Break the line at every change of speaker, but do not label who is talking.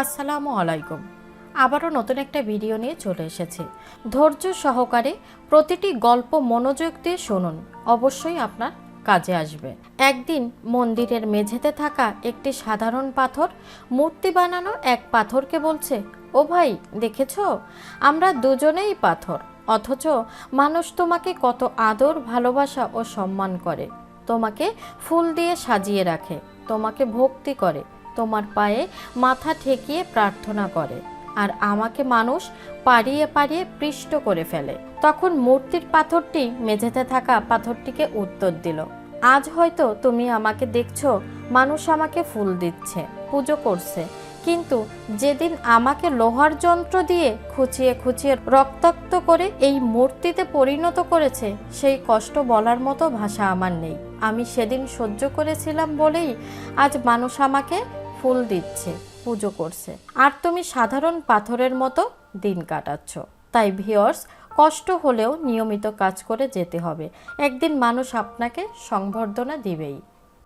আসসালামু আলাইকুম। আবারও নতুন একটা ভিডিও নিয়ে চলে এসেছি। ধৈর্য সহকারে প্রতিটি গল্প মনোযোগ দিয়ে শুনুন। অবশ্যই আপনার কাজে আসবে। একদিন মন্দিরের মেঝেতে থাকা একটি সাধারণ পাথর মূর্তি বানানো এক পাথরকে বলছে, ও ভাই, দেখেছ? আমরা দুজনেই পাথর। অথচ মানুষ তোমাকে কত আদর, ভালোবাসা ও সম্মান করে। তোমাকে ফুল দিয়ে সাজিয়ে রাখে। তোমাকে ভক্তি করে। তোমার পায়ে মাথা ঠেকিয়ে প্রার্থনা করে। আর আমাকে মানুষ পাড়িয়ে পাড়িয়ে পৃষ্ঠ করে ফেলে। তখন মূর্তির পাথরটি মেঝেতে থাকা পাথরটিকে উত্তর দিল, আজ হয়তো তুমি আমাকে দেখছ, মানুষ আমাকে ফুল দিচ্ছে, পুজো করছে। কিন্তু যেদিন আমাকে লোহার যন্ত্র দিয়ে খুঁচিয়ে খুঁচিয়ে রক্তাক্ত করে এই মূর্তিতে পরিণত করেছে, সেই কষ্ট বলার মতো ভাষা আমার নেই। আমি সেদিন সহ্য করেছিলাম বলেই আজ মানুষ আমাকে ফুল দিচ্ছে, পুজো করছে। আর তুমি সাধারণ পাথরের মতো দিন কাটাচ্ছ। তাই ভিওর্স কষ্ট হলেও নিয়মিত কাজ করে যেতে হবে। একদিন মানুষ আপনাকে সংবর্ধনা দিবেই।